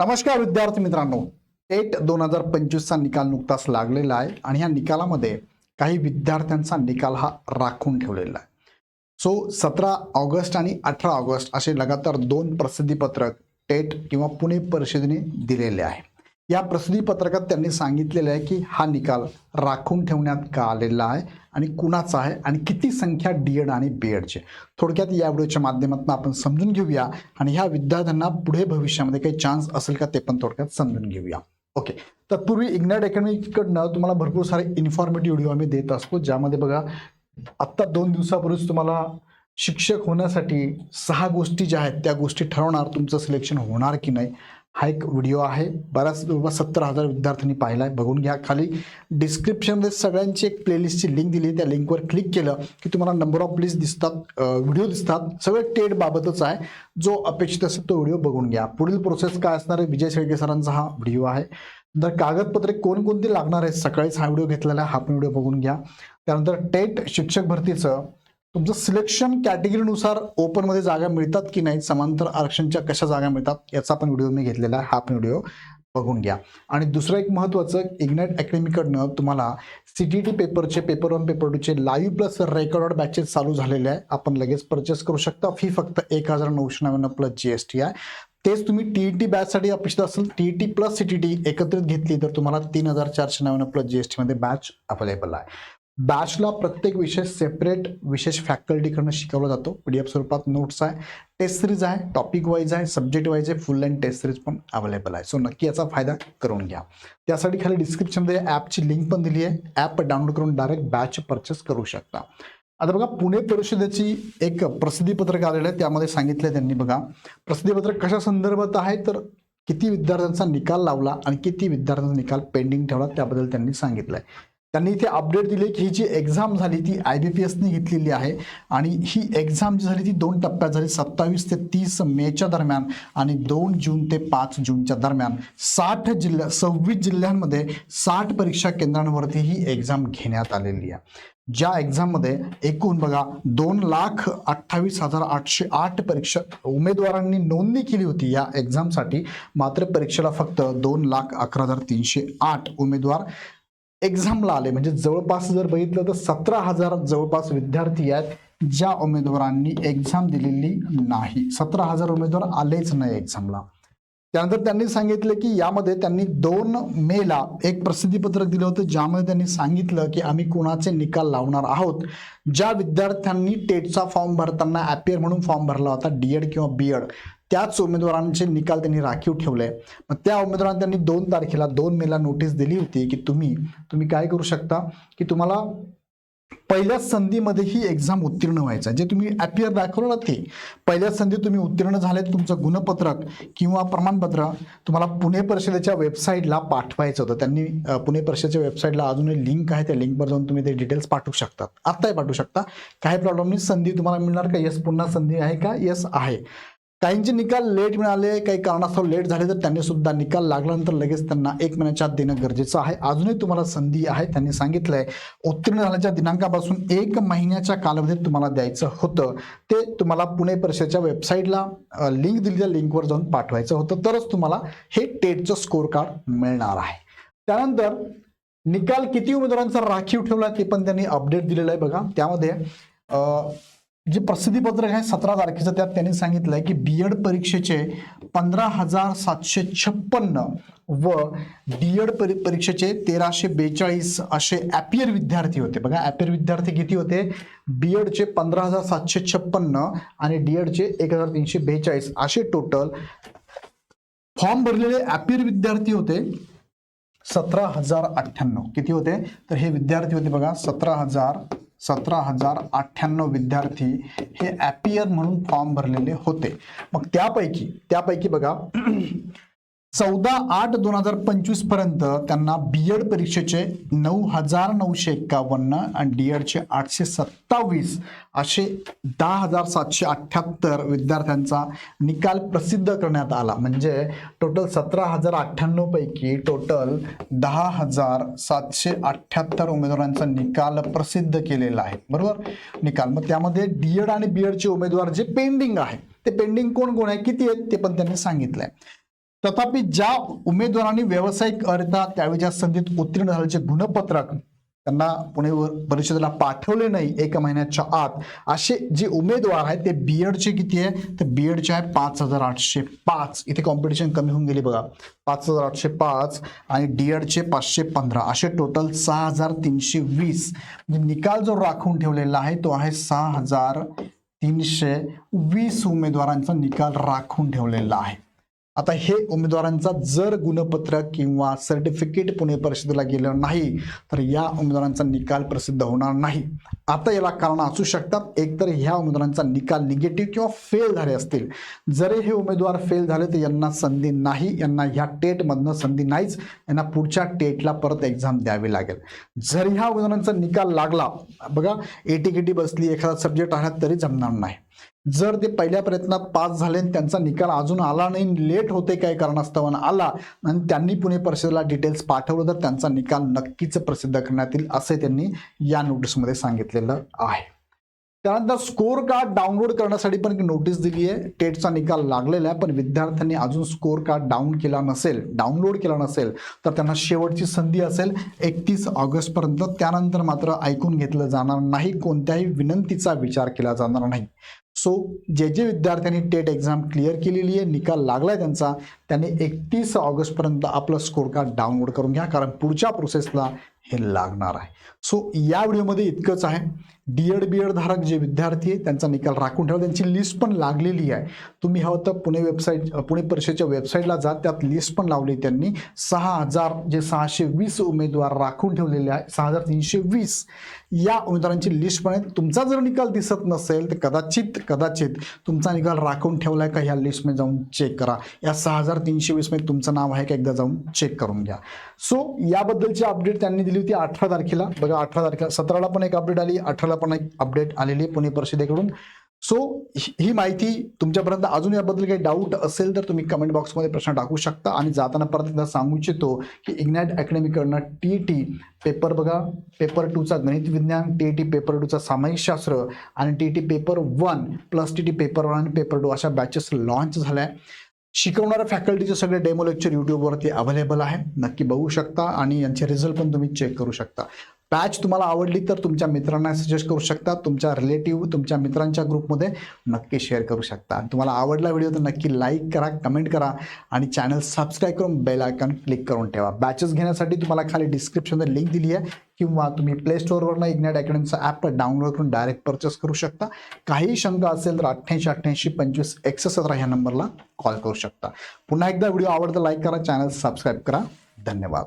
नमस्कार विद्यार्थी मित्रांनो. टेट दोन हजार पंचवीसचा निकाल नुकताच लागलेला आहे आणि ह्या निकालामध्ये काही विद्यार्थ्यांचा निकाल हा राखून ठेवलेला आहे. सो सतरा ऑगस्ट आणि अठरा ऑगस्ट असे लगातार दोन प्रसिद्धीपत्रक टेट किंवा पुणे परिषदेने दिलेले आहे. या प्रसिद्धीपत्रकात त्यांनी सांगितलेलं आहे की हा निकाल राखून ठेवण्यात का आलेला आहे आणि कुणाचा आहे आणि किती संख्या डी एड आणि बी एडचे थोडक्यात या व्हिडिओच्या माध्यमातून आपण समजून घेऊया आणि ह्या विद्यार्थ्यांना पुढे भविष्यामध्ये काही चान्स असेल का ते पण थोडक्यात समजून घेऊया. ओके तत्पूर्वी इग्नाइट अकॅडमीकडनं तुम्हाला भरपूर सारे इन्फॉर्मेटिव्ह व्हिडिओ आम्ही देत असतो. ज्यामध्ये बघा आत्ता दोन दिवसापूर्वीच तुम्हाला शिक्षक होण्यासाठी सहा गोष्टी ज्या आहेत त्या गोष्टी ठरवणार तुमचं सिलेक्शन होणार की नाही. हा एक व्हिडिओ आहे. बऱ्याच जवळपास सत्तर हजार विद्यार्थ्यांनी पाहिला आहे बघून घ्या. खाली डिस्क्रिप्शनमध्ये सगळ्यांची एक प्लेलिस्टची लिंक दिली त्या लिंकवर क्लिक केलं की तुम्हाला नंबर ऑफ प्लीज दिसतात व्हिडिओ दिसतात. सगळे टेटबाबतच आहे. जो अपेक्षित असेल तो व्हिडिओ बघून घ्या. पुढील प्रोसेस काय असणार आहे? विजय शेळके सरांचा हा व्हिडिओ आहे. नंतर कागदपत्रे कोणकोणती लागणार आहेत? सकाळीच हा व्हिडिओ घेतलेला आहे. हा पण व्हिडिओ बघून घ्या. त्यानंतर टेट शिक्षक भरतीचं. तुमचं सिलेक्शन कॅटेगरीनुसार ओपनमध्ये जागा मिळतात की नाही समांतर आरक्षणच्या कशा जागा मिळतात याचा पण व्हिडिओ मी घेतलेला आहे हा पण व्हिडिओ बघून घ्या. आणि दुसरं एक महत्त्वाचं इग्नाईट अकॅडमीकडनं तुम्हाला सी टी टी पेपरचे पेपर वन पेपर टूचे लाईव्ह प्लस रेकॉर्ड बॅचेस चालू झालेले आहे. आपण लगेच परचेस करू शकता. फी फक्त एक हजार नऊशे नव्याण्णव प्लस जी एस टी आहे. तेच तुम्ही टी ई टी बॅचसाठी अपेक्षित असेल T T plus C T T एकत्रित घेतली तर तुम्हाला तीन हजार चारशे नव्याण्णव प्लस जी एस टीमध्ये बॅच अवेलेबल आहे. बॅचला प्रत्येक विषय सेपरेट विशेष फॅकल्टीकडनं शिकवला जातो. पी डी एफ स्वरूपात नोट्स आहे टेस्ट सिरीज आहे टॉपिक वाईज आहे सब्जेक्ट वाईज आहे फुल अँड टेस्ट सिरीज पण अवेलेबल आहे. सो नक्की याचा फायदा करून घ्या. त्यासाठी खाली डिस्क्रिप्शनमध्ये ॲपची लिंक पण दिली आहे. ॲप डाउनलोड करून डायरेक्ट बॅच परचेस करू शकता. आता बघा पुणे परिषदेची एक प्रसिद्धीपत्रक आलेलं आहे. त्यामध्ये सांगितलं त्यांनी बघा. प्रसिद्धीपत्रक कशा संदर्भात आहे? तर किती विद्यार्थ्यांचा निकाल लावला आणि किती विद्यार्थ्यांचा निकाल पेंडिंग ठेवला त्याबद्दल त्यांनी सांगितलं आहे त्यांनी इथे अपडेट दिले की ही जी एक्झाम झाली ती आय बी पी एसने घेतलेली आहे. आणि ही एक्झाम जी झाली ती दोन टप्प्यात झाली. सत्तावीस ते तीस मेच्या दरम्यान आणि दोन जून ते पाच जूनच्या दरम्यान. साठ जिल्ह्या सव्वीस जिल्ह्यांमध्ये साठ परीक्षा केंद्रांवरती ही एक्झाम घेण्यात आलेली आहे. ज्या एक्झाममध्ये एकूण बघा दोन लाख अठ्ठावीस हजार आठशे आठ परीक्षा उमेदवारांनी नोंदणी केली होती या एक्झामसाठी मात्र परीक्षेला फक्त दोन लाख अकरा हजार तीनशे आठ उमेदवार एक्झामला आले. म्हणजे जवळपास जर बघितलं तर सतरा हजार जवळपास विद्यार्थी आहेत ज्या उमेदवारांनी एक्झाम दिलेली नाही. सतरा हजार उमेदवार आलेच नाही एक्झामला. त्यानंतर त्यांनी सांगितलं की यामध्ये त्यांनी दोन मेला एक प्रसिद्धीपत्रक दिलं होतं ज्यामध्ये त्यांनी सांगितलं की आम्ही कोणाचे निकाल लावणार आहोत. ज्या विद्यार्थ्यांनी टेटचा फॉर्म भरताना ॲपियर म्हणून फॉर्म भरला होता डी एड किंवा बी एड त्याच उमेदवारांचे निकाल त्यांनी राखीव ठेवले. मग त्या उमेदवारांना त्यांनी दोन तारखेला दोन मेला नोटीस दिली होती की तुम्ही तुम्ही काय करू शकता? की तुम्हाला पहिल्याच संधीमध्ये ही एक्झाम उत्तीर्ण व्हायचं जे तुम्ही ॲपियर दाखवलं ना ते पहिल्याच संधी तुम्ही उत्तीर्ण झाले तुमचं गुणपत्रक किंवा प्रमाणपत्र तुम्हाला पुणे परिषदेच्या वेबसाईटला पाठवायचं होतं. त्यांनी पुणे परिषदेच्या वेबसाईटला अजूनही लिंक आहे. त्या लिंकवर जाऊन तुम्ही ते डिटेल्स पाठवू शकतात. आत्ताही पाठवू शकता. काही प्रॉब्लेम नाही. संधी तुम्हाला मिळणार का? येस पुन्हा संधी आहे का? येस आहे. काहींचे निकाल लेट मिळाले काही कारणास्तव लेट झाले तर त्यांनी सुद्धा निकाल लागल्यानंतर लगेच त्यांना एक महिन्याच्या आत देणं गरजेचं आहे. अजूनही तुम्हाला संधी आहे त्यांनी सांगितलंय. उत्तीर्ण झाल्याच्या दिनांकापासून एक महिन्याच्या कालावधीत तुम्हाला द्यायचं होतं. ते तुम्हाला पुणे परिषदेच्या वेबसाईटला लिंक दिलेल्या लिंकवर जाऊन पाठवायचं होतं. तरच तुम्हाला हे टेटचं स्कोर कार्ड मिळणार आहे. त्यानंतर निकाल किती उमेदवारांचा राखीव ठेवला ते पण त्यांनी अपडेट दिलेलं आहे बघा. त्यामध्ये जे प्रसिद्धीपत्रक आहे सतरा तारखेचं त्यात त्यांनी सांगितलं आहे की बी एड परीक्षेचे पंधरा हजार सातशे छप्पन्न व डी एड परी परीक्षेचे तेराशे बेचाळीस असे ॲपियर विद्यार्थी होते. बघा ॲपियर विद्यार्थी किती होते? बी एडचे पंधरा हजार सातशे छप्पन्न आणि डी एडचे एक हजार तीनशे बेचाळीस असे टोटल फॉर्म भरलेले ॲपियर विद्यार्थी होते. सतरा हजार अठ्ठ्याण्णव. किती होते? तर हे विद्यार्थी होते बघा सतरा हजार सतरा हजार अठ्ठ्याण्णव विद्यार्थी हे ॲपियर म्हणून फॉर्म भरलेले होते. मग त्यापैकी त्यापैकी बघा चौदा आठ दोन हजार पंचवीसपर्यंत त्यांना बी एड परीक्षेचे नऊ हजार नऊशे एक्कावन्न आणि डी एडचे आठशे सत्तावीस असे दहा हजार सातशे अठ्ठ्याहत्तर विद्यार्थ्यांचा निकाल प्रसिद्ध करण्यात आला. म्हणजे टोटल सतरा हजार अठ्ठ्याण्णव पैकी टोटल दहा हजार सातशे अठ्ठ्याहत्तर उमेदवारांचा निकाल प्रसिद्ध केलेला आहे. बरोबर? निकाल. मग त्यामध्ये डी एड आणि बी एडचे उमेदवार जे पेंडिंग आहे ते पेंडिंग कोण कोण आहे? किती आहेत? ते पण त्यांनी सांगितलंय. तथापि ज्या उमेदवारांनी व्यावसायिक त्यावेळी ज्या संधीत उत्तीर्ण झाल्याचे गुणपत्रक त्यांना पुणे परिषदेला पाठवले नाही एका महिन्याच्या आत असे जे उमेदवार आहेत ते बी एडचे किती आहे? तर बीएडचे आहे पाच हजार आठशे पाच. इथे कॉम्पिटिशन कमी होऊन गेली बघा. पाच हजार आठशे पाच आणि डी एडचे पाचशे पंधरा. असे टोटल सहा हजार तीनशे वीस. म्हणजे निकाल जो राखून ठेवलेला आहे तो आहे सहा हजार तीनशे वीस उमेदवारांचा निकाल राखून ठेवलेला आहे. आता हे उमेदवारांचा जर गुणपत्र किंवा सर्टिफिकेट पुणे परिषदेला गेलं नाही तर या उमेदवारांचा निकाल प्रसिद्ध होणार नाही. आता याला कारण असू शकतात एकतर ह्या उमेदवारांचा निकाल निगेटिव्ह किंवा फेल झाले असतील. जरी हे उमेदवार फेल झाले तर यांना संधी नाही यांना ह्या टेटमधनं संधी नाहीच यांना पुढच्या टेटला परत एक्झाम द्यावी लागेल. जर ह्या उमेदवारांचा निकाल लागला बघा एटीकेटी बसली एखादा सब्जेक्ट आला तरी जमणार नाही. जर ते पहिल्या प्रयत्नात पास झाले आणि त्यांचा निकाल अजून आला नाही लेट होते काय कारणास्तवानं आला आणि त्यांनी पुणे परिषदेला डिटेल्स पाठवलं तर त्यांचा निकाल नक्कीच प्रसिद्ध करण्यात येईल असे त्यांनी या नोटीसमध्ये सांगितलेलं आहे. त्यानंतर स्कोअर कार्ड डाउनलोड करण्यासाठी पण एक नोटीस दिली आहे. टेटचा निकाल लागलेला आहे पण विद्यार्थ्यांनी अजून स्कोअर कार्ड डाऊन केला नसेल डाउनलोड केला नसेल तर त्यांना शेवटची संधी असेल एकतीस ऑगस्टपर्यंत. त्यानंतर मात्र ऐकून घेतलं जाणार नाही कोणत्याही विनंतीचा विचार केला जाणार नाही. सो जे जे विद्यार्थ्यांनी टेट एक्झाम क्लिअर केलेली आहे निकाल लागला आहे त्यांचा त्यांनी एकतीस ऑगस्टपर्यंत आपलं स्कोर कार्ड डाउनलोड करून घ्या. कारण पुढच्या प्रोसेसला हे लागणार आहे. सो या व्हिडिओमध्ये इतकंच आहे. डी एड बी एड धारक जे विद्यार्थी आहे त्यांचा निकाल राखून ठेवा. त्यांची लिस्ट पण लागलेली आहे. तुम्ही हवं तर पुणे वेबसाईट पुणे परिषदेच्या वेबसाईटला जा. त्यात लिस्ट पण लावली त्यांनी. सहा हजार जे सहाशे वीस उमेदवार राखून ठेवलेले आहे. सहा हजार तीनशे वीस. या उमेदवारांची लिस्ट पण आहे. तुमचा जर निकाल दिसत नसेल तर कदाचित कदाचित तुमचा निकाल राखून ठेवला आहे का ह्या लिस्टमध्ये जाऊन चेक करा. या सहा हजार तीनशे वीसमध्ये तुमचं नाव आहे का? एकदा जाऊन चेक करून घ्या. सो याबद्दलची अपडेट त्यांनी दिली. होती अठरा तारखेला. बघा अठरा तारखेला. सतराला पण एक अपडेट आली अठराला पण एक अपडेट आलेली आहे पुणे परिषदेकडून. सो ही माहिती तुमच्यापर्यंत अजून याबद्दल काही डाऊट असेल तर तुम्ही कमेंट बॉक्समध्ये प्रश्न टाकू शकता. आणि जाताना परत एकदा सांगू इच्छितो की इग्नॅट अकॅडमीकडनं टी टी पेपर बघा. पेपर टूचा गणित विज्ञान टी टी पेपर टूचा सामायिकशास्त्र आणि T T paper one plus T T paper one आणि पेपर टू अशा बॅचेस लॉन्च झाल्या. आहे शिकवणाऱ्या फॅकल्टीचे सगळे डेमो लेक्चर यूट्यूबवरती अवेलेबल आहे. नक्की बघू शकता आणि यांचे रिझल्ट पण तुम्ही चेक करू शकता. बॅच तुम्हाला आवडली तर तुमच्या मित्रांना सजेस्ट करू शकता. तुमच्या रिलेटिव्ह तुमच्या मित्रांच्या ग्रुपमध्ये नक्की शेअर करू शकता. तुम्हाला आवडला व्हिडिओ तर नक्की लाईक करा कमेंट करा आणि चॅनल सबस्क्राईब करून बेल आयकॉन क्लिक करून ठेवा. बॅचेस घेण्यासाठी तुम्हाला खाली डिस्क्रिप्शनमध्ये लिंक दिली आहे. किंवा तुम्ही प्ले स्टोअरवरनं इग्नाइट अकॅडमीचा ॲप डाउनलोड करून डायरेक्ट परचेस करू शकता. काही शंका असेल तर अठ्ठ्याऐंशी अठ्ठ्याऐंशी पंचवीस एकशे सतरा ह्या नंबरला कॉल करू शकता. पुन्हा एकदा व्हिडिओ आवडता लाईक करा चॅनल सबस्क्राईब करा. धन्यवाद.